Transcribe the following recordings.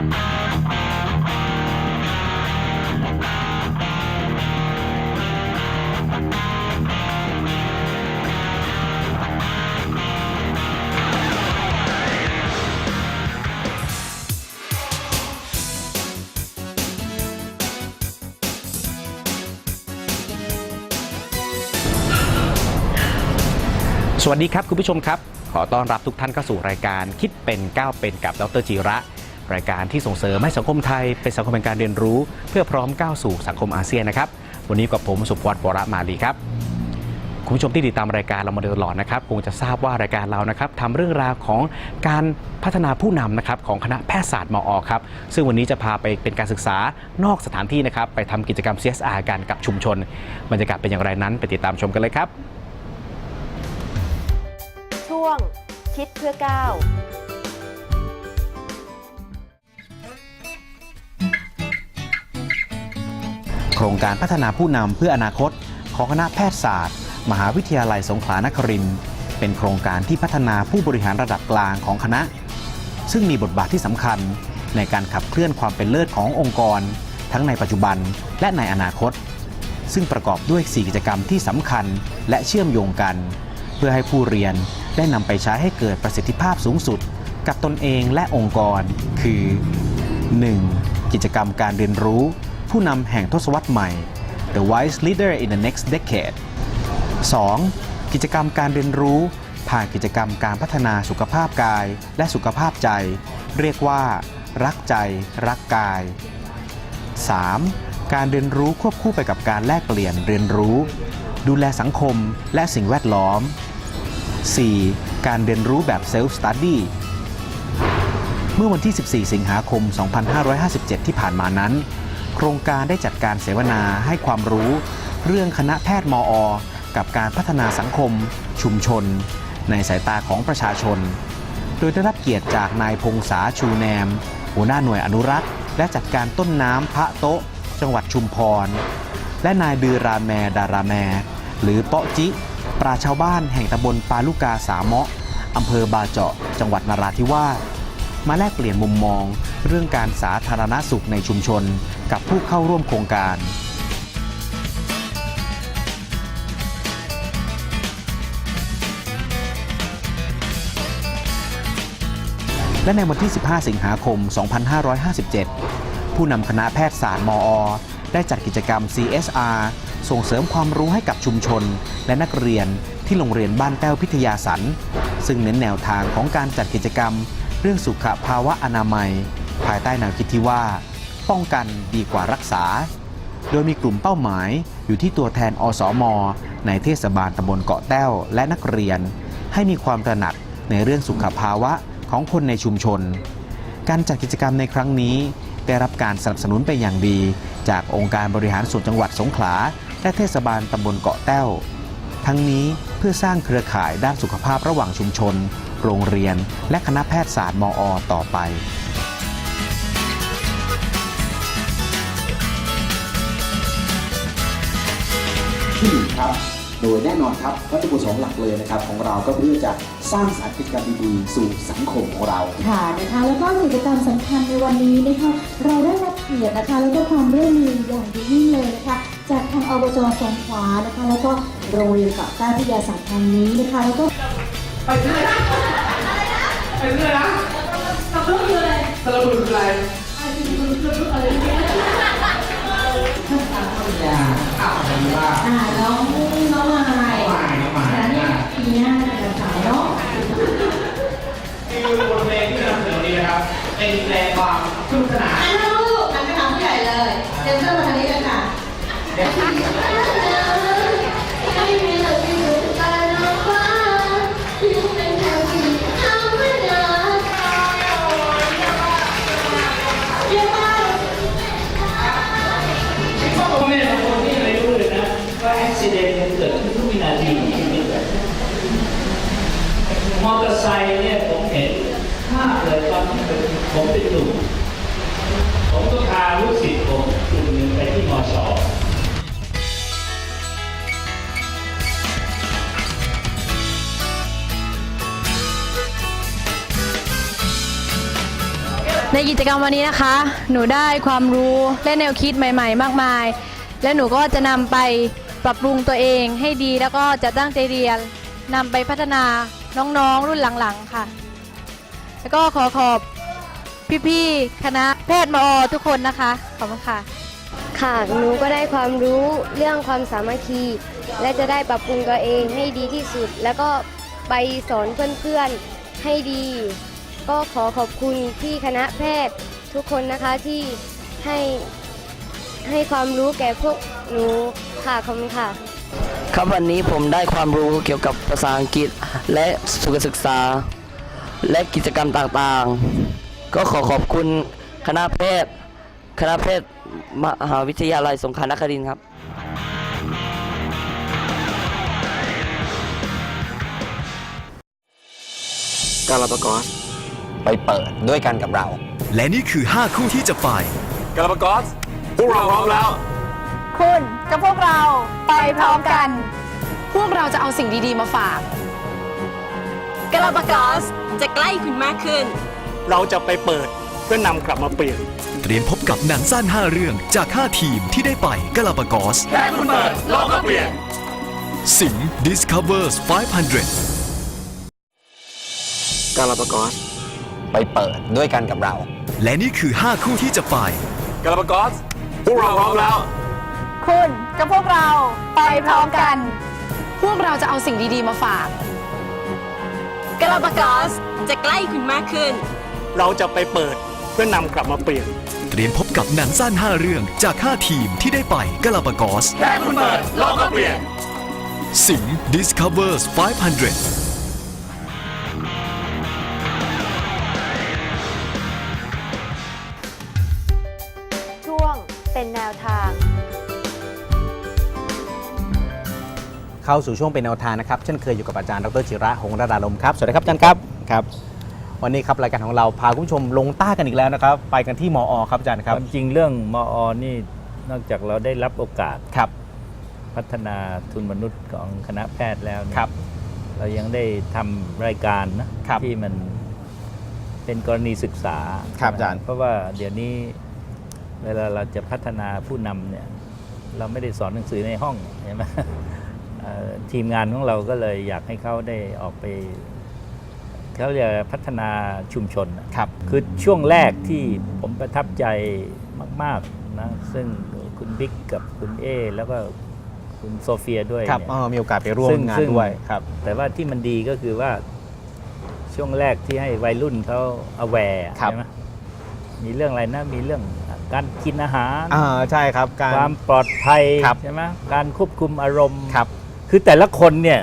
สวัสดีครับ คุณผู้ชมครับ ขอต้อนรับทุกท่านเข้าสู่รายการคิดเป็นก้าวเป็นกับดรจีระ รายการที่ส่งเสริมให้สังคมไทย เป็นสังคมแห่งการเรียนรู้ เพื่อพร้อมก้าวสู่สังคมอาเซียนนะครับ วันนี้กับผมสุพจน์วรมาลีครับคุณผู้ชมที่ติดตามรายการเรามาโดยตลอดนะครับคงจะทราบว่ารายการเรานะครับทำเรื่องราวของการพัฒนาผู้นำนะครับของคณะแพทยศาสตร์มอครับซึ่งวันนี้จะพาไปเป็นการศึกษานอกสถานที่นะครับไปทำกิจกรรม CSR กันกับชุมชน บรรยากาศเป็นอย่างไรนั้น ไปติดตามชมกันเลยครับ ช่วงคิดเพื่อก้าว ครงการพัฒนาผู้นำเพื่ออนาคต ของคณะแพทยศาสตร์ มหาวิทยาลัยสงขลานครินทร์เป็นโครงการที่พัฒนาผู้บริหารระดับกลางของคณะ ซึ่งมีบทบาทที่สำคัญในการขับเคลื่อนความเป็นเลิศขององค์กร ทั้งในปัจจุบันและในอนาคต ซึ่งประกอบด้วย 4 กิจกรรมที่สำคัญและเชื่อมโยงกัน เพื่อให้ผู้เรียนได้นำไปใช้ให้เกิดประสิทธิภาพสูงสุด กับตนเองและองค์กร คือ 1. กิจกรรมการเรียนรู้ ผู้นำแห่งทศวรรษใหม่ The Wise Leader in the Next Decade 2. กิจกรรมการเรียนรู้ ผ่านกิจกรรมการพัฒนาสุขภาพกายและสุขภาพใจ เรียกว่า รักใจ รักกาย 3. การเรียนรู้ควบคู่ไปกับการแลกเปลี่ยนเรียนรู้ ดูแลสังคมและสิ่งแวดล้อม 4. การเรียนรู้แบบ Self Study เมื่อวันที่ 14 สิงหาคม 2557 ที่ผ่านมานั้น โครงการได้จัดการเสวนาให้ความรู้ เรื่องคณะแพทย์มอ กับการพัฒนาสังคม ชุมชน ในสายตาของประชาชน โดยได้รับเกียรติจากนายพงษาชูแนม หัวหน้าหน่วยอนุรักษ์ และจัดการต้นน้ำพระโต๊ะ จังหวัดชุมพร และนายดือราแมดาราแม หรือเปาะจิ ปราชาวบ้านแห่งตำบลปาลูกาสามเมาะอำเภอบาเจาะ จังหวัดนราธิวาสมาแลกเปลี่ยนมุมมอง เรื่องการสาธารณสุขในชุมชน กับผู้เข้าร่วมโครงการและในวันที่ 15 สิงหาคม 2557 ผู้นำคณะแพทยศาสตร์มอ ได้จัดกิจกรรม CSR ส่งเสริมความรู้ให้กับชุมชน และนักเรียนที่โรงเรียนบ้านแต้วพิทยาสัน ซึ่งเน้นแนวทางของการจัดกิจกรรม เรื่องสุขภาวะอนามัย ภายใต้แนวคิดที่ว่า ป้องกันดีกว่ารักษา โดยมีกลุ่มเป้าหมายอยู่ที่ตัวแทนอสมในเทศบาลตำบลเกาะแต้วและนักเรียน ให้มีความตระหนักในเรื่องสุขภาวะของคนในชุมชน การจัดกิจกรรมในครั้งนี้ ได้รับการสนับสนุนเป็นอย่างดี จากองค์การบริหารส่วนจังหวัดสงขลา และเทศบาลตำบลเกาะแต้ว ทั้งนี้เพื่อสร้างเครือข่ายด้านสุขภาพระหว่างชุมชน โรงเรียน และคณะแพทยศาสตร์มอ ต่อไป ที่ครับโดยแน่นอนครับวัตถุประสงค์หลักเลยนะครับ ของเราก็เพื่อจะสร้างสรรค์กิจกรรมดีๆสู่สังคมของเรา ค่ะนะคะแล้วก็กิจกรรมสำคัญในวันนี้นะคะเราได้รับเกียรตินะคะแล้วก็ความร่วมมืออย่างดียิ่งเลยนะคะจากทางอบจสงขลานะคะ แล้วก็โรงเรียนเกาะต้าพิทยาศาสตร์ทางนี้นะคะแล้วก็อ่าอ่าน้องน้องมายแล้วเนี่ยปีหน้าจะเป็นสาวเนาะคือบทเพลงที่นำเสนอนี้นะครับ เป็นเพลงความสนุกสนานอะลูกหันไปถามผู้ใหญ่เลยเซ็นเซอร์มาทางนี้เลยค่ะ อุบิเหตุมันเกิดขึ้นทุกวินาทีของชีวิตเลยมอเตอร์ไซค์เนี่ยผมเห็นภาพเลยตอนที่ผมเป็นหนุ่มผมก็พาลูกศิษย์ผมกลุ่มหนึ่งไปที่มอชอในกิจกรรมวันนี้นะคะ หนูได้ความรู้และแนวคิดใหม่ ๆ มากมาย และหนูก็จะนำไป ปรับปรุงตัวเองให้ดีแล้วก็จะตั้งใจเรียนนำไปพัฒนาน้องๆรุ่นหลังๆค่ะ แล้วก็ขอขอบพี่ๆคณะแพทย์มอทุกคนนะคะ ขอบคุณค่ะ ค่ะ หนูก็ได้ความรู้เรื่องความสามัคคี และจะได้ปรับปรุงตัวเองให้ดีที่สุด แล้วก็ไปสอนเพื่อนๆให้ดี ก็ขอขอบคุณที่คณะแพทย์ทุกคนนะคะที่ให้ให้ความรู้แก่พวกหนู ค่ะขอบคุณค่ะ ครับวันนี้ผมได้ความรู้เกี่ยวกับภาษาอังกฤษและสุขศึกษา และกิจกรรมต่างๆ ก็ขอขอบคุณคณะแพทย์คณะแพทย์มหาวิทยาลัยสงขลานครินทร์ครับกาลาปากอสไปเปิดด้วยกันกับเรา และนี่คือ 5 คู่ที่จะไป กาลาปากอสพวกเราพร้อมแล้ว คุณ กับพวกเรา ไปพร้อมกัน พวกเราจะเอาสิ่งดีๆมาฝากกลาปากอสจะใกล้คุณมากขึ้น เราจะไปเปิดเพื่อนำกลับมาเปลี่ยน เตรียมพบกับหนังสั้น 5 เรื่องจาก 5 ทีมที่ได้ไปกาลาปากอสแค่คุณเปิดเราก็เปลี่ยน สิง Discovers 500กาลาปากอสไปเปิดด้วยกันกับเรา และนี่คือ 5 คู่ที่จะไปกาลาปากอสพวกเราพร้อมแล้ว คุณกับพวกเราไปพร้อมกัน พวกเราจะเอาสิ่งดีๆมาฝากกลาปากอสจะใกล้คุณมากขึ้น เราจะไปเปิดเพื่อนำกลับมาเปลี่ยน เตรียมพบกับหนังสั้น 5 เรื่องจาก 5 ทีมที่ได้ไปกาลาปากอสแค่คุณเปิด เราก็เปลี่ยน สิง Discovers 500 เข้าสู่ช่วงเป็นแนวทางนะครับเช่นเคยอยู่กับอาจารย์ดรจิระหงส์ระดาลมครับสวัสดีครับอาจารย์ครับครับ วันนี้ครับรายการของเราพาคุณผู้ชมลงใต้กันอีกแล้วนะครับ ไปกันที่มอครับอาจารย์ครับความจริงเรื่องมอนี่นอกจากเราได้รับโอกาสครับ พัฒนาทุนมนุษย์ของคณะแพทย์แล้วเนี่ยครับ เรายังได้ทำรายการนะครับที่มันเป็นกรณีศึกษาครับอาจารย์เพราะว่าเดี๋ยวนี้เวลาเราจะพัฒนาผู้นำเนี่ยเราไม่ได้สอนหนังสือในห้องใช่ไหมเอ่อ ทีมงานของเราก็เลยอยากให้เขาได้ออกไปเขาเรียกพัฒนาชุมชนน่ะครับคือช่วงแรกที่ผมประทับใจมากๆนะซึ่งคุณบิ๊กกับคุณเอ แล้วก็คุณโซเฟียด้วยครับเนี่ยเออมีโอกาสไปร่วมซึ่งงานซึ่งด้วยครับแต่ว่าที่มันดีก็คือว่าช่วงแรกที่ให้วัยรุ่นเขา aware ครับใช่ไหมมีเรื่องอะไรนะมีเรื่องการกินอาหารอ่าใช่ครับ การความปลอดภัยครับใช่ไหมการควบคุมอารมณ์ครับ คือแต่ละคนเนี่ย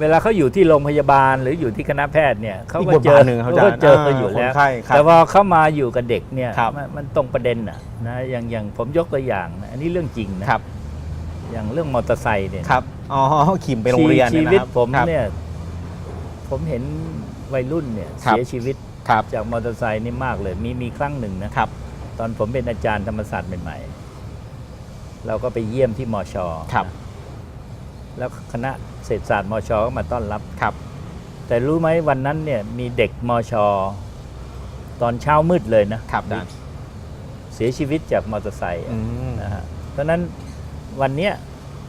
เวลาเขาอยู่ที่โรงพยาบาลหรืออยู่ที่คณะแพทย์เนี่ยเขาอีกก็บทเจบาอทหนึ่งครับเขาก็อาจารย์เจออ่าอยู่แล้วคนไข้ครับแต่พอเข้ามาอยู่กับเด็กเนี่ยครับมันมันตรงประเด็นน่ะนะอย่างอย่างผมยกตัวอย่างนะอันนี้เรื่องจริงนะครับ อย่างเรื่องมอเตอร์ไซค์เนี่ยครับอ๋อขี่ไปโรงเรียนชีเยวิตนะครับผมครับเนี่ยผมเห็นวัยรุ่นเนี่ยครับเสียชีวิตครับจากมอเตอร์ไซค์นี่มากเลย มีมีครั้งหนึ่งนะครับ ตอนผมเป็นอาจารย์ธรรมศาสตร์ใหม่ๆเราก็ไปเยี่ยมที่มอชอครับ แล้วคณะเศรษฐศาสตร์มอชอก็มาต้อนรับ ครับ แต่รู้ไหมวันนั้นเนี่ยมีเด็กมอชอตอนเช้ามืดเลยนะครับอาจารย์เสียชีวิตจากมอเตอร์ไซค์อืมนะฮะเพราะฉะนั้นวันเนี้ย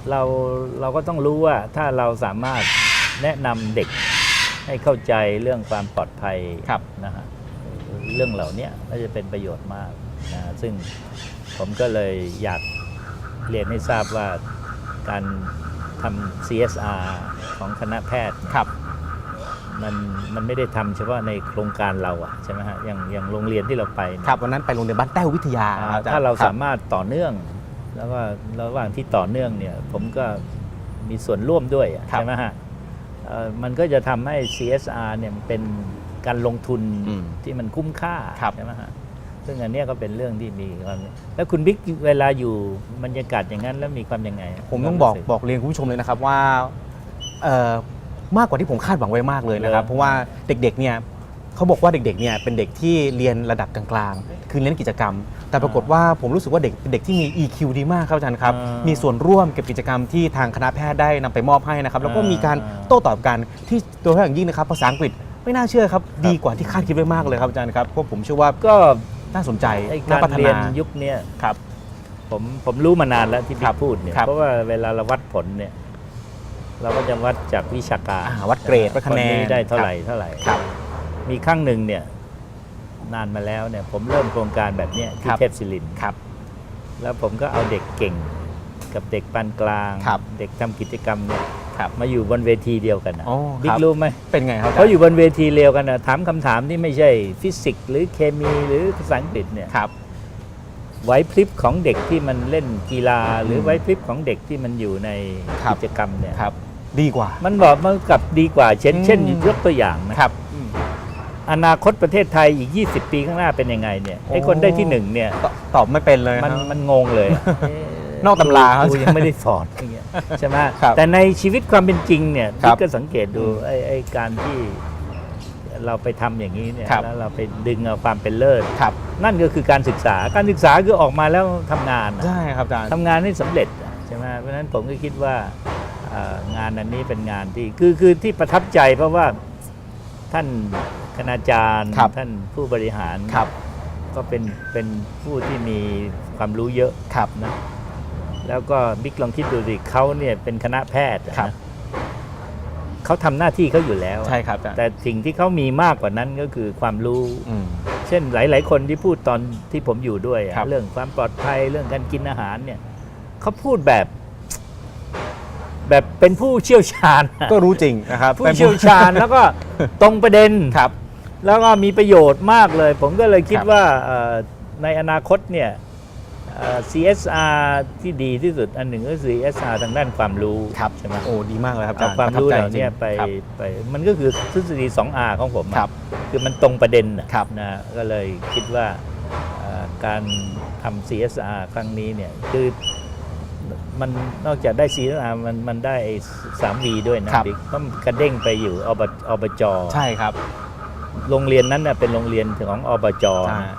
เราเราก็ต้องรู้ว่าถ้าเราสามารถแนะนำเด็กให้เข้าใจเรื่องความปลอดภัย ครับ นะฮะเรื่องเหล่านี้ก็จะเป็นประโยชน์มากนะฮะซึ่งผมก็เลยอยากเรียนให้ทราบว่าการ ทำ CSR ของคณะแพทย์เนี่ยครับ มันมันไม่ได้ทำเฉพาะในโครงการเราอะใช่ไหมฮะอย่างอย่างโรงเรียนที่เราไปเนี่ยครับวันนั้นไปโรงเรียนบ้านแต้ววิทยาอ่าครับอจย์ถ้าเราคบสามารถต่อเนื่อง แล้วก็ระหว่างที่ต่อเนื่องเนี่ยผมก็มีส่วนร่วมด้วยอะครับใช่ไหมฮะเอ่อมันก็จะทำให้ CSR เนี่ยมันเป็นการลงทุนอืม ที่มันคุ้มค่าครับ ใช่ไหมฮะ ซึ่งอันเนี้ยก็เป็นเรื่องที่มีความแล้วคุณบิ๊กเวลาอยู่บรรยากาศอย่างนั้นแล้วมีความยังไงผมต้องบอกความรู้สึบอกเรียนคุณผู้ชมเลยนะครับว่าเอ่อมากกว่าที่ผมคาดหวังไว้มากเลยนะครับเหรอเพราะว่าเด็กๆเนี่ยเขาบอกว่าเด็กๆเนี่ยเป็นเด็กที่เรียนระดับกลางๆ คือเรียนกิจกรรม แต่ปรากฏว่าผมรู้สึกว่าเด็กเป็นเด็กที่มี EQ ดีมากครับอาจารย์ครับอ่ามีมีส่วนร่วมกับกิจกรรมที่ทางคณะแพทย์ได้นำไปมอบให้นะครับ แล้วก็อ่ามีมีการโต้ตอบกันที่โดยเฉพาะอย่างยิ่งนะครับภาษาอังกฤษไม่น่าเชื่อครับ ดีกว่าที่คาดคิดไว้มากเลยครับอาจารย์ครับเพราะผมเชื่อว่าก็ น่าสนใจไอ้น่าการพัฒเรียนานยุคเนี้ยครับ ผมผมรู้มานานแล้วที่คพี่รับพูดเนี่ยครับ เพราะว่าเวลาเราวัดผลเนี่ย เราก็จะวัดจากวิชาการอ่าวัดเกรดวัดคะแนนได้เท่าไหร่เท่าไหร่ ครับ มีครั้งหนึ่งเนี่ย นานมาแล้วเนี่ย ผมเริ่มโครงการแบบเนี้ยที่ครับ เทพศิรินทร์ครับ แล้วผมก็เอาเด็กเก่ง กับเด็กปานกลาง ครับ เด็กทำกิจกรรมเนี่ย ครับมาอยู่บนเวทีเดียวกันนะอ๋อบิ๊ครักบรู้ไหมเป็นไงครับเขาอยู่บนเวทีเดียวกันนะถามคำถามที่ไม่ใช่ฟิสิกส์หรือเคมีหรือภาษาอังกฤษเนี่ยครับ ไหวพริบของเด็กที่มันเล่นกีฬา หรือมไหวพริบของเด็กที่มันอยู่ในครับ กิจกรรมเนี่ยครับ ดีกว่า มันบอกมันกลับดีกว่า เช่น อืม เช่นยกตัวอย่างนะ ครับ อนาคตประเทศไทยอีก 20 ปีข้างหน้าเป็นยังไงเนี่ยไอ้คนได้ที่หนึ่งเนี่ยตตอบไม่เป็นเลยมันครับมันงงเลยเอ๊ะ นอกตำราครับครูยังไม่ได้สอนอย่างเงี้ยใช่ไหมครับแต่ในชีวิตความเป็นจริงเนี่ยครัพี่บก็สังเกตดูอืมไอ้ไอ้การที่เราไปทำอย่างนี้เนี่ยครับ แล้วเราไปดึงเอาความเป็นเลิศ ครับนั่นก็คือการศึกษาการศึกษาคือออกมาแล้วทำงานอะใช่ครับอาจารย์ ทำงานให้สำเร็จอะใช่ไหมเพราะฉะนั้นผมก็คิดว่าเอ่องานอันนี้เป็นงานที่คือคือที่ประทับใจเพราะว่าท่านคณาจารย์ ครับ ท่านผู้บริหาร ครับก็เป็นเป็นผู้ที่มีความรู้เยอะครับนะ แล้วก็บิ๊กลองคิดดูสิเขาเนี่ยเป็นคณะแพทย์อะครับ นะเขาทำหน้าที่เขาอยู่แล้วอะใช่ครับอาจารย์แต่สิ่งที่เขามีมากกว่านั้นก็คือความรู้ อืม เช่นหลาย ๆ คนที่พูดตอนที่ผมอยู่ด้วยอะครับ เรื่องความปลอดภัยเรื่องการกินอาหารเนี่ยเขาพูดแบบ แบบเป็นผู้เชี่ยวชาญอะก็รู้จริงนะครับผู้ป็นเชี่ยวชาญแล้วก็ตรงประเด็น ครับ แล้วก็มีประโยชน์มากเลย ผมก็เลยคิดครับว่าเอ่อในอนาคตเนี่ยเอ่อ CSR ที่ดีที่สุดอันหนึ่งก็คือ CSR ทางด้านความรู้ครับใช่ไหมโอ้ดีมากเลยครับอาเอาจารย์ความรู้ประเหทับใจล่าเนี้ยจริงไปครับไปมันก็คือทฤษฎี 2R ของผมอะครับคือมันตรงประเด็นน่ะครับนะก็เลยคิดว่าเอ่อการทำ CSR ครั้งนี้เนี่ยคือมันนอกจากได้ CSR มันมันได้สามวีด้วยนะครับบิ๊กก็กระเด้งไปอยู่อบอบจใช่ครับ โรงเรียนนั้นเน่ะเป็นโรงเรียนของอบจอ่านะ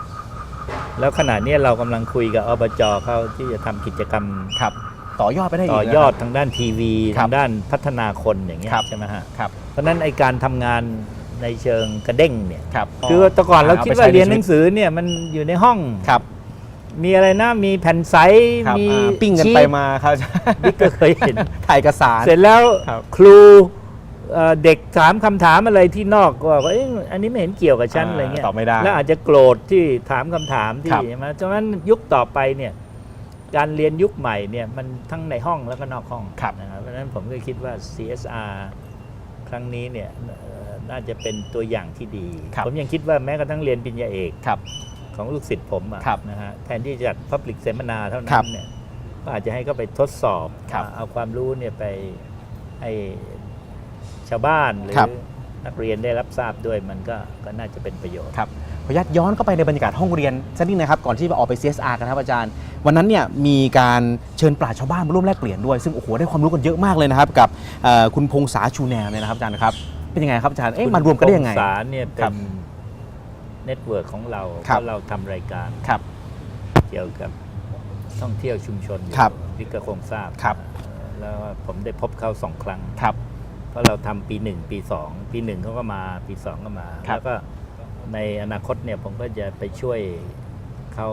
แล้วขณะนี้เรากำลังคุยกับอบจเขาที่จะทำกิจกรรมครับ ต่อยอดไปได้อีกต่อยอดทางด้านทีวีครับทางด้านพัฒนาคนอย่างเงี้ยครับใช่ไหมฮะครับเพราะฉะนั้นไอการทำงานในเชิงกระเด้งเนี่ยครับคือว่าแต่ก่อนเราอคิดไปว่าใช้เรียนหใชีนัวิงตสือเนี่ยมันอยู่ในห้องครับ มีอะไรนะมีแผ่นใสครับมีอ่าปิ้งกันชีทไปมาครับบิ๊กก็เคยเห็นถ่ายเอกสาร เสร็จแล้วครับครู เอ่อเด็กถามคำถามอะไรที่นอกก็ว่าเอ๊ะอันนี้ไม่เห็นเกี่ยวกับฉันอ่าอะไรเงี้ยตอบไม่ได้แล้วอาจจะโกรธที่ถามคำถามที่ครับใช่ไหมฉะนั้นยุคต่อไปเนี่ยการเรียนยุคใหม่เนี่ยมันทั้งในห้องแล้วก็นอกห้องครับนะครับเพราะฉะนั้นผมก็คิดว่า CSR ครั้งนี้เนี่ยเอ่อน่าจะเป็นตัวอย่างที่ดีครับผมยังคิดว่าแม้กระทั่งเรียนปริญญาเอกครับของลูกศิษย์ผมอะครับนะฮะแทนที่จะจัด Public เสมนาเท่าคนั้รับนเนี่ยก็อาจจะให้เขาไปทดสอบครับเอาความรู้เนี่ยไปให้ ชาวบ้านหรือครับ นักเรียนได้รับทราบด้วยมันก็ก็น่าจะเป็นประโยชน์ ครับขออนุญาตย้อนเข้าไปในบรรยากาศห้องเรียนสักนิดนะครับก่อนที่จะออกไป CSR กันครับอาจารย์ วันนั้นเนี่ยมีการเชิญปราชญ์ชาวบ้านมาร่วมแลกเปลี่ยนด้วย ซึ่งโอ้โหได้ความรู้กันเยอะมากเลยนะครับ กับเอ่อคุณพงษาชูแนวเนี่ยนะครับอาจารย์ครับเป็นยังไงครับอาจารย์เอ๊ะมารวมกันได้ยังไง คุณพษาเนี่ยเป็ครันบเน็ตเวิร์กของเราครัเพบราะเราทำรายการครับ เกี่ยวกับท่องเที่ยวชุมชนอยู่ครับพี่ก็คงทราบครับเอ่อแล้วผมได้พบเขาสองครั้ง ครับ เพราะเราทำปีหนึ่งปีสองปีหนึ่งเขาก็มาปีสองก็มาครับแล้วก็ในอนาคตเนี่ยผมก็จะไปช่วยเขา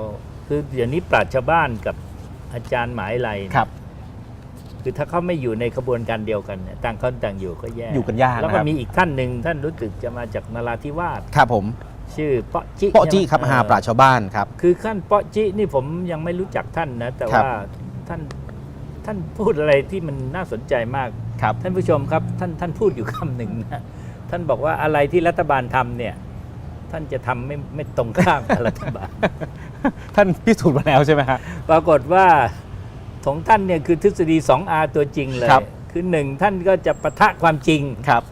คือเดี๋ยวนี้ปราชญ์ชาวบ้านกับอาจารย์หมายไลเนี่ยครับ คือถ้าเขาไม่อยู่ในขบวนการเดียวกันเนี่ยต่างคนต่างอยู่ก็แย่อยู่กันยากแล้วนะคก็รับมีอีกท่านหนึ่งท่านรู้สึกจะมาจากนราธิวาสครับผม ชื่อเปาะจิโปะจี้ใช่ไหมครับเออหาปราชญ์ชาวบ้านครับ คือขั้นเปาะจินี่ผมยังไม่รู้จักท่านนะ แต่ครับว่าท่านท่านพูดอะไรที่มันน่าสนใจมาก ครับท่านผู้ชมครับท่านท่านพูดอยู่คำหนึ่งนะท่านบอกว่าอะไรที่รัฐบาลทำเนี่ย ท่านจะทำไม่ไม่ตรงข้ามกับรัฐบาล ท่านพิสูจน์มาแล้วใช่ไหมฮะ ปรากฏว่าของท่านเนี่ยคือทฤษฎี 2R ตัวจริงเลยครับ คือหนึ่งท่านก็จะปะทะความจริง ครับ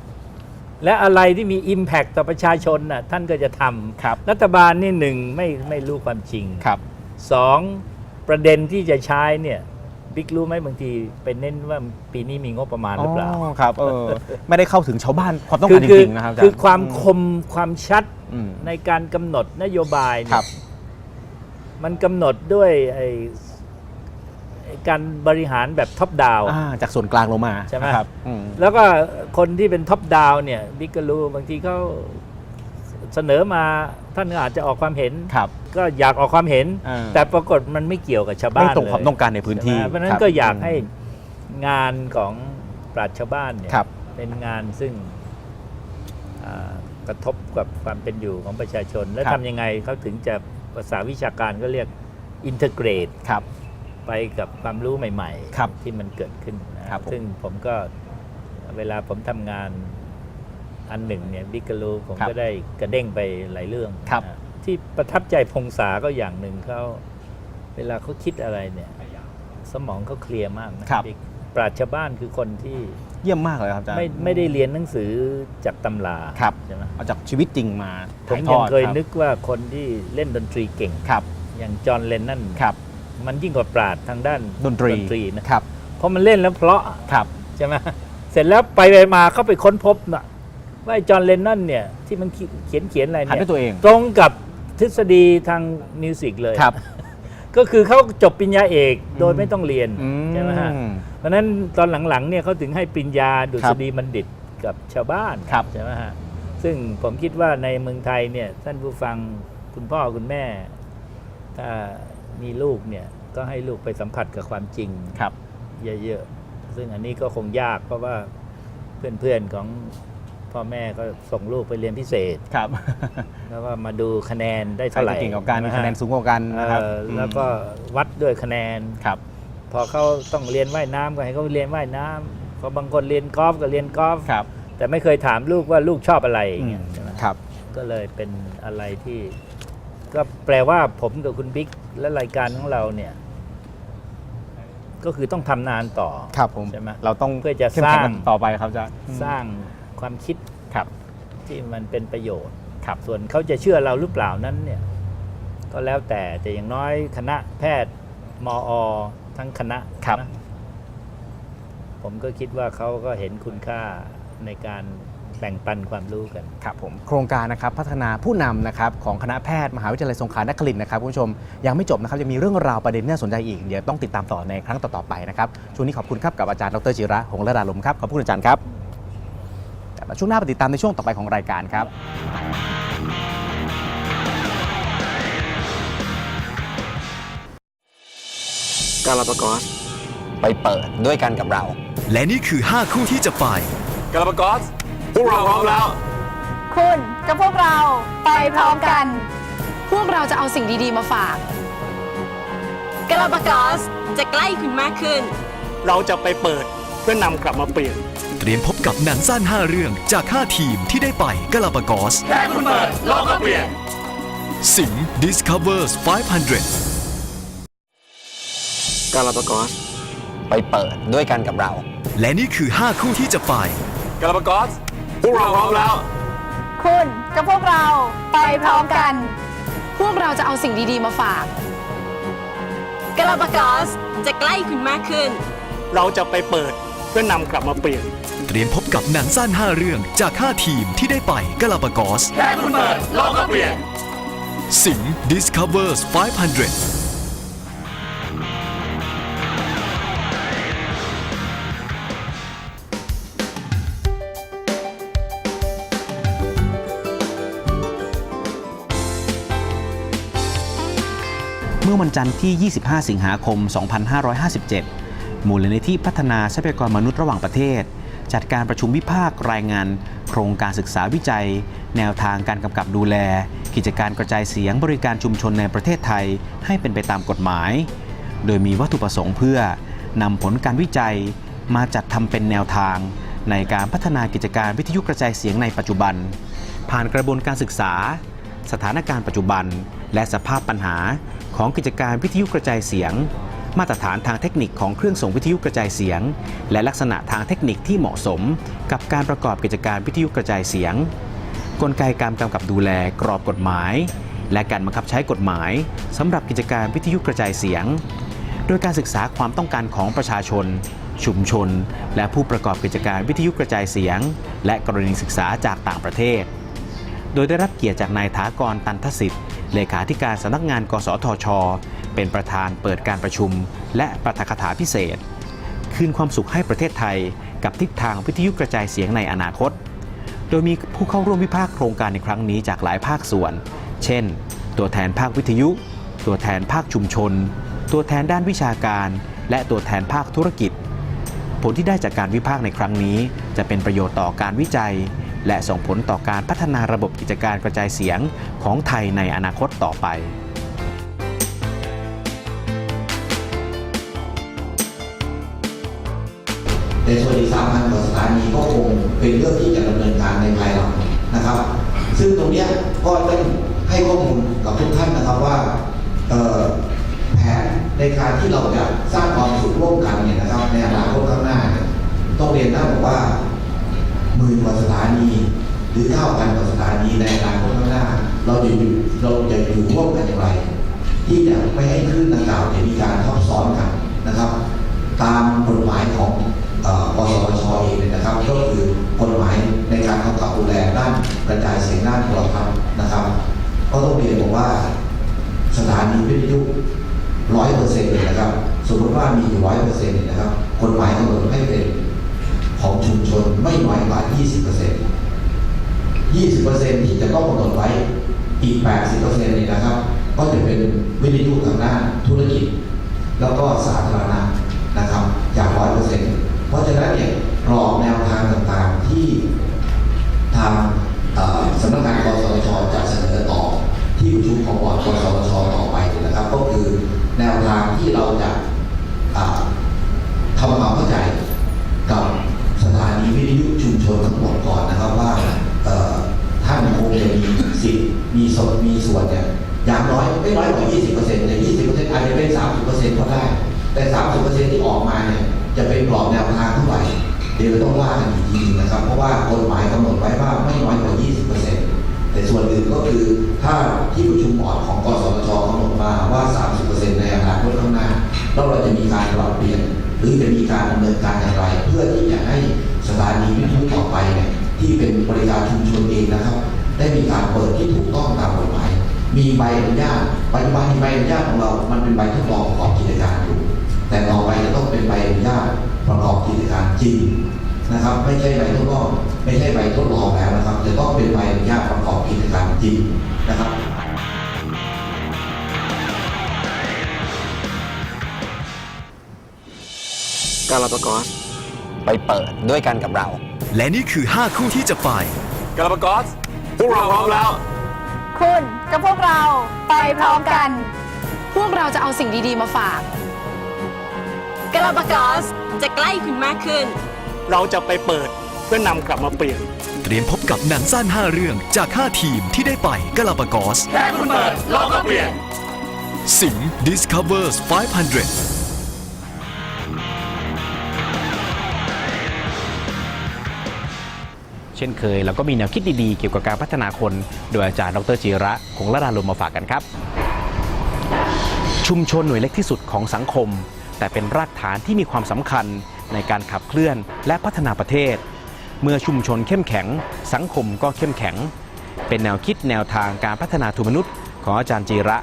และอะไรที่มี Impact ต่อประชาชนน่ะท่านก็จะทำครับ รัฐบาลนี่หนึ่งไม่ไม่รู้ความจริง ครับ สองประเด็นที่จะใช้เนี่ย บิ๊กรู้ไหมบางทีเป็นเน้นว่าปีนี้มีงบประมาณหรือเปล่าอ๋อครับเออไม่ได้เข้าถึงชาวบ้านความต้องคืการจคืริงๆนะครับอาจารย์คือความคมความชัดอืมในการกำหนดนโยบายคเนี่รัยบมันกำหนดด้วยไอ้การบริหารแบบท็อปดาวอ่าจากส่วนกลางลงมาใช่ไหมนะครับอืมแล้วก็คนที่เป็นท็อปดาวเนี่ยบิ๊กก็รู้บางทีเขาเสนอมา ท่านก็อาจจะออกความเห็น ครับ ก็อยากออกความเห็นอ่าแต่ปรากฏมันไม่เกี่ยวกับชาวบ้าไม่นตรงความเลยต้องการในพื้นที่ใช่ไหมเพราะฉะนั้คบนก็อยากให้งานของปราชญ์ชาวบ้านเนี่ย ครับ เป็นงานซึ่งอ่ากระทบกับความเป็นอยู่ของประชาชน และครับ ทำยังไงเขาถึงจะภาษาวิชาการก็เรียกอินเทอร์เกรดครับ ไปกับความรู้ใหม่ครับที่มันเกิดขึ้นนะครับผม ซึ่งผมก็เวลาผมทำงาน อันหนึ่งเนี่ยบิ๊กก็รู้ผมครับก็ได้กระเด้งไปหลายเรื่องครับ นะที่ประทับใจพงษาก็อย่างหนึ่งเขาเวลาเขาคิดอะไรเนี่ย สมองเขาเคลียร์มากนะครับ บิ๊กปราชญ์ชาวบ้านคือคนที่เยี่ยมมากเลยครับอาจารย์ไม่ไม่ได้เรียนหนังสือจากตำราครับใช่ไหมเอาจากชีวิตจริงมาผมถ่ายทยัองดเคยรับนึกว่าคนที่เล่นดนตรีเก่ง ครับอย่างจอห์นเลนนั่นครับ มันยิ่งกว่าปราดทางด้านดนตรีดนตรี นะครับ เพราะมันเล่นแล้วเพราะ ครับ ใช่ไหมเสร็จแล้วไปไปมาเข้าไปค้นพบนะ ว่าไอ้จอห์นเลนนอนเนี่ยที่มันเขียนเขียนอะไรหันเนี่ด้วยยตัวเองตรงกับทฤษฎีทางมิวสิกเลย ครับ ก็คือเขาจบปริญญาเอกโดยไม่ต้องเรียนอืม ใช่ไหมฮะเพราะฉะนั้นตอนหลังๆเนี่ยเขาถึงให้ปริญญาดุษฎีบัณฑิตกับชาวบ้านครับ ใช่ไหมฮะซึ่งผมคิดว่าในเมืองไทยเนี่ยท่านผู้ฟังคุณพ่อคุณแม่ ถ้ามีลูกเนี่ยก็ให้ลูกไปสัมผัสกับความจริง ครับ เยอะๆ ซึ่งอันนี้ก็คงยากเพราะว่าเพื่อนๆของ พ่อแม่ก็ส่งลูกไปเรียนพิเศษ ครับ แล้วก็มาดูคะแนนได้ใครเท่าไหร่จะเก่งกว่ากันมีใช่ไหมคะแนนสูงกว่ากันนะครับเอออืมแล้วก็วัดด้วยคะแนน ครับ พอเขาต้องเรียนว่ายน้ำก็ให้เขาเรียนว่ายน้ำพอบางคนเรียนกอล์ฟก็เรียนกอล์ฟครับแต่ไม่เคยถามลูกว่าลูกชอบอะไรอย่างเงี้ยอืมใช่ไหมครับ ก็เลยเป็นอะไรที่ ก็แปลว่าผมกับคุณบิ๊กและรายการของเราเนี่ย ก็คือต้องทำนานต่อ ครับผม ใช่ไหมเราต้องเพื่อจะเข้มแข็งสร้าง กันต่อไปครับอาจารย์ สร้าง ความคิดครับที่มันเป็นประโยชน์ครับส่วนเขาจะเชื่อเราหรือเปล่านั้นเนี่ยก็แล้วแต่แต่อย่างน้อยคณะแพทย์มอทั้งคณะครับ นะผมก็คิดว่าเขาก็เห็นคุณค่าในการแบ่งปันความรู้กัน ครับผมโครงการนะครับพัฒนาผู้นำนะครับของคณะแพทย์มหาวิทยาลัยสงขลานครินทร์นะครับคุณผู้ชมยังไม่จบนะครับยังมีเรื่องราวประเด็นที่น่าสนใจอีกเดี๋ยวต้องติดตามต่อในครั้งต่อๆไปนะครับช่วงนี้ขอบคุณครับกับอาจารย์ดรจิระหงส์ระดาลมครับขอบคุณอาจารย์ครับกลับมา ช่วงหน้าไปติดตามในช่วงต่อไปของรายการครับกาลาปากอสไปเปิดด้วยกันกับเรา และนี่คือ 5 คู่ที่จะไปกาลาปากอสพวกเราพร้อมแล้ว คุณกับพวกเราไปพร้อมกัน พวกเราจะเอาสิ่งดีๆมาฝากกาลาปากอสจะใกล้คุณมากขึ้น เราจะไปเปิดเพื่อนำกลับมาเปลี่ยน เตรียมพบกับหนังสั้น 5 เรื่องจาก 5 ทีมที่ได้ไปกาลาปากอสแค่คุณเปิดโลกก็เปลี่ยน สิง Discovers 500 กาลาปากอส ไปเปิดด้วยกันกับเรา และนี่คือ 5 คู่ที่จะไปกาลาปากอสพวกเราพร้อมแล้ว คุณกับพวกเราไปพร้อมกัน พวกเราจะเอาสิ่งดีๆมาฝากกาลาปากอสจะใกล้คุณมากขึ้น เราจะไปเปิด เพื่อนำกลับมาเปลี่ยน เตรียมพบกับหนังสั้น 5 เรื่องจาก 5 ทีมที่ได้ไปกาลาปากอสแค่คุณเปิดโลกก็เปลี่ยน สิง Discovers 500เมื่อวันจันทร์ที่ 25 สิงหาคม 2557 มูลนิธิพัฒนาทรัพยากรมนุษย์ระหว่างประเทศ จัดการประชุมวิพากษ์รายงาน โครงการศึกษาวิจัย แนวทางการกำกับดูแล กิจการกระจายเสียงบริการชุมชนในประเทศไทยให้เป็นไปตามกฎหมาย โดยมีวัตถุประสงค์เพื่อนำผลการวิจัย มาจัดทำเป็นแนวทาง ในการพัฒนากิจการวิทยุกระจายเสียงในปัจจุบัน ผ่านกระบวนการศึกษา สถานการณ์ปัจจุบัน และสภาพปัญหาของกิจการวิทยุกระจายเสียง มาตรฐานทางเทคนิคของเครื่องส่งวิทยุกระจายเสียง และลักษณะทางเทคนิคที่เหมาะสม กับการประกอบกิจการวิทยุกระจายเสียง กลไกการกำกับดูแลกรอบกฎหมาย และการบังคับใช้กฎหมายสำหรับกิจการวิทยุกระจายเสียง โดยการศึกษาความต้องการของประชาชน ชุมชน และผู้ประกอบกิจการวิทยุกระจายเสียง และกรณีศึกษาจากต่างประเทศ โดยได้รับเกียรติจากนายถากรตันทสิทธิ์เลขาธิการสำนักงาน กสทช เป็นประธานเปิดการประชุม และปาฐกถาพิเศษ คืนความสุขให้ประเทศไทย กับทิศทางวิทยุกระจายเสียงในอนาคต โดยมีผู้เข้าร่วมวิพากษ์โครงการในครั้งนี้จากหลายภาคส่วน เช่น ตัวแทนภาควิทยุ ตัวแทนภาคชุมชน ตัวแทนด้านวิชาการ และตัวแทนภาคธุรกิจ ผลที่ได้จากการวิพากษ์ในครั้งนี้ จะเป็นประโยชน์ต่อการวิจัย และส่งผลต่อการพัฒนาระบบกิจการกระจายเสียงของไทยในอนาคตต่อไป ในส่วนอีกสามพันกว่าสถานีก็คงเป็นเรื่องที่จะดำเนินการในภายหลังนะครับ ซึ่งตรงนี้ก็ต้องให้ข้อมูลกับทุกท่านนะครับว่าแผนในการที่เราจะสร้างความสุขร่วมกันเนี่ยนะครับในอนาคตข้างหน้าเนี่ยต้องเรียนนะบอกว่าหมื่นกว่าสถานีหรือเท่ากันกว่าสถานีในอนาคตข้างหน้า เราจะอยู่เราจะอยู่ร่วมกันอย่างไร ที่จะไม่ให้คลื่นดังกล่าวเนี่ยมีการทับซ้อนกันนะครับ ตามกฎหมายของ เอ่อกสชเองเนี่ยนะครับ ก็คือกฎหมายในการกำกับดูแลด้านกระจายเสียงด้านโทรทัศน์นะครับ ก็ต้องเรียนบอกว่าสถานีวิทยุร้อยเปอร์เซ็นต์เลยนะครับ สมมติว่ามีอยู่ร้อยเปอร์เซ็นต์นะครับ กฎหมายกำหนดให้เป็นของชุมชนไม่น้อยกว่า 20เปอร์เซ็นต์20%ที่จะต้องกำหนดไว้อีก 80%นี่นะครับ ก็จะเป็นวิทยุทางด้านธุรกิจ แล้วก็สาธารณะนะครับอย่าง 100% เพราะฉะนั้นเนี่ยกรอบแนวทางต่างๆที่ทางสำนักงานกสทชจะเสนอต่อที่ประชุมของบอร์ดกสทชต่อไปนะครับ ก็คือแนวทางที่เราจะทำความเข้าใจกับสถานีวิทยุชุมชนทั้งหมดก่อนนะครับว่าท่านคงจะมีสิทธิ์มีส่วนมีส่วนเนี่ยอย่างน้อยไม่น้อยกว่า 20%แต่20%อาจจะเป็น 30%ก็ได้ แต่ 30%ที่ออกมาเนี่ย จะเป็นกรอบแนวทางเท่าไหร่เดี๋ยวต้องว่ากันอีกทีนะครับ เพราะว่ากฎหมายกำหนดไว้ว่าไม่น้อยกว่า 20%แต่ส่วนอื่นก็คือถ้าที่ประชุมบอร์ดของกสทชกำหนดมาว่า 30%ในอนาคตข้างหน้าแล้วเราจะมีการปรับเปลี่ยนหรือจะมีการดำเนินการอย่างไร เพื่อที่จะให้สถานีวิทยุต่อไปเนี่ยที่เป็นบริการชุมชนเองนะครับ ได้มีการเปิดที่ถูกต้องตามกฎหมายมีใบอนุญาตปัจจุบันใบอนุญาตของเรา มันเป็นใบทดลองประกอบกิจการอยู่ แต่ต่อไปจะต้องเป็นใบอนุญาตประกอบกิจการจริงนะครับ ไม่ใช่ใบทดลองไม่ใช่ใบทดลองแล้วนะครับ จะต้องเป็นใบอนุญาตประกอบกิจการจริงนะครับกาลาปากอสไปเปิดด้วยกันกับเรา และนี่คือ 5 คู่ที่จะไปกาลาปากอสพวกเราพร้อมแล้ว คุณกับพวกเราไปพร้อมกัน พวกเราจะเอาสิ่งดีๆมาฝาก กาลาปากอสจะใกล้คุณมากขึ้น เราจะไปเปิดเพื่อนำกลับมาเปลี่ยน เตรียมพบกับหนังสั้น 5 เรื่องจาก 5 ทีมที่ได้ไปกาลาปากอสแค่คุณเปิดโลกก็เปลี่ยน สิง Discovers 500เช่นเคยเราก็มีแนวคิดดีๆ เกี่ยวกับการพัฒนาคน โดยอาจารย์ดรจีระคงละดาลมมาฝากกันครับ ชุมชนหน่วยเล็กที่สุดของสังคม แต่เป็นรากฐานที่มีความสำคัญในการขับเคลื่อนและพัฒนาประเทศ เมื่อชุมชนเข้มแข็ง สังคมก็เข้มแข็ง เป็นแนวคิดแนวทางการพัฒนาทุนมนุษย์ของอาจารย์จีระ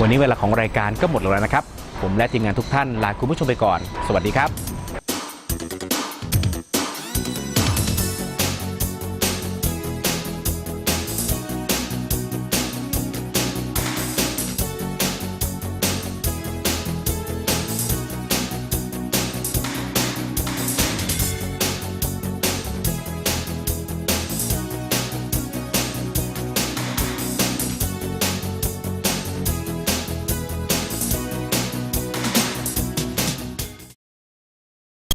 วันนี้เวลาของรายการก็หมดลงแล้วนะครับ ผมและทีมงานทุกท่านลาคุณผู้ชมไปก่อน สวัสดีครับ